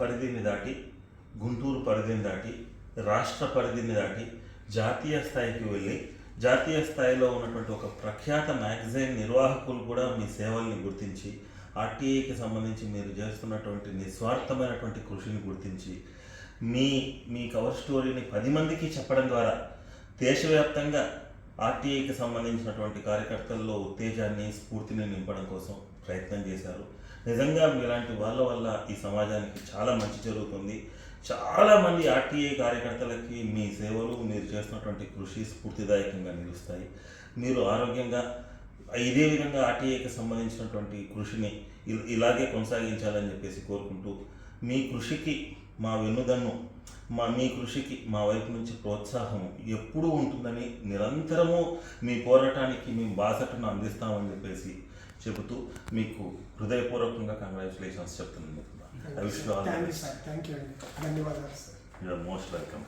పరిధిని దాటి గుంటూరు పరిధిని దాటి రాష్ట్ర పరిధిని దాటి జాతీయ స్థాయికి వెళ్ళి జాతీయ స్థాయిలో ఉన్నటువంటి ఒక ప్రఖ్యాత మ్యాగజైన్ నిర్వాహకులు కూడా మీ సేవల్ని గుర్తించి ఆర్టీఐకి సంబంధించి మీరు చేస్తున్నటువంటి నిస్వార్థమైనటువంటి కృషిని గుర్తించి మీ మీ కవర్ స్టోరీని పది మందికి చెప్పడం ద్వారా దేశవ్యాప్తంగా ఆర్టీఐకి సంబంధించినటువంటి కార్యకర్తల్లో ఉత్తేజాన్ని స్ఫూర్తిని నింపడం కోసం ప్రయత్నం చేశారు. నిజంగా మీలాంటి వాళ్ళ వల్ల ఈ సమాజానికి చాలా మంచి జరుగుతుంది. చాలామంది ఆర్టీఐ కార్యకర్తలకి మీ సేవలు మీరు చేస్తున్నటువంటి కృషి స్ఫూర్తిదాయకంగా నిలుస్తాయి. మీరు ఆరోగ్యంగా ఇదే విధంగా ఆర్టీఐకి సంబంధించినటువంటి కృషిని ఇలాగే కొనసాగించాలని చెప్పేసి కోరుకుంటూ మీ కృషికి మా వెన్నుదన్ను మా మీ కృషికి మా వైపు నుంచి ప్రోత్సాహం ఎప్పుడూ ఉంటుందని నిరంతరము మీ పోరాటానికి మేము బాసటను అందిస్తామని చెప్పేసి చెబుతూ మీకు హృదయపూర్వకంగా కంగ్రాచులేషన్స్ చెప్తున్నాను. ధన్యవాదాలు సార్ మోస్ట్ వెల్కమ్